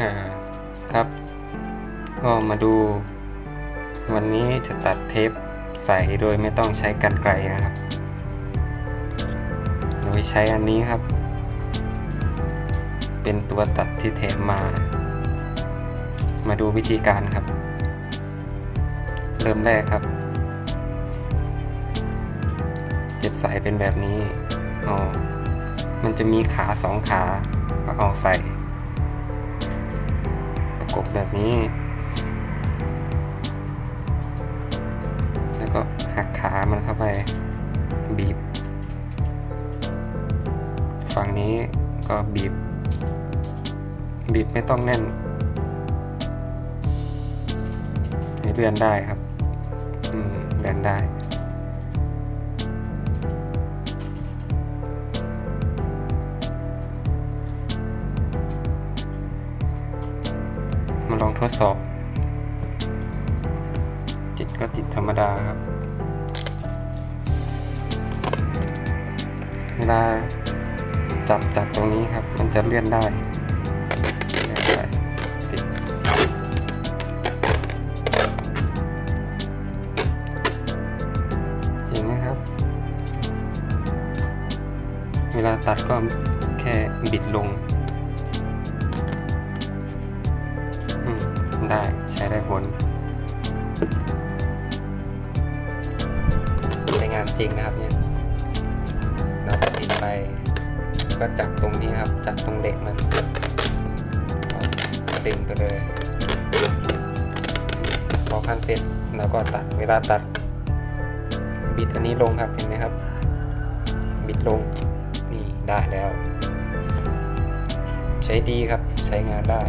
อ่าครับ ก็มาดู วันนี้จะตัดเทปใสโดยไม่ต้องใช้กันไกลนะครับ โดยใช้อันนี้ครับ เป็นตัวตัดที่แถมมา มาดูวิธีการครับ เริ่มแรกครับเจ็บสายเป็นแบบนี้เอามันจะมีขาสองขาก็เอาใส่ กบแบบนี้ แล้วก็หักขามันเข้าไปบีบ ฝั่งนี้ก็บีบ บีบไม่ต้องแน่นให้เลื่อนได้ครับ อืม เลื่อนได้ มาลองทดสอบ ติดก็ติดธรรมดาครับ เวลาจับจับตรงนี้ครับ มันจะเลื่อนได้เลื่อนได้ติดเห็นไหมครับ เวลาตัดก็แค่บิดลง ได้ใช้ได้ผลใช้งานจริงนะครับเนี่ยเราติดไป ก็จับตรงนี้ครับจับตรงเด็กมันดึงไปเลยพอขั้นเสร็จเราก็ตัดเวลาตัด บิดอันนี้ลงครับเห็นไหมครับ บิดลงนี่ได้แล้ว ใช้ดีครับใช้งานได้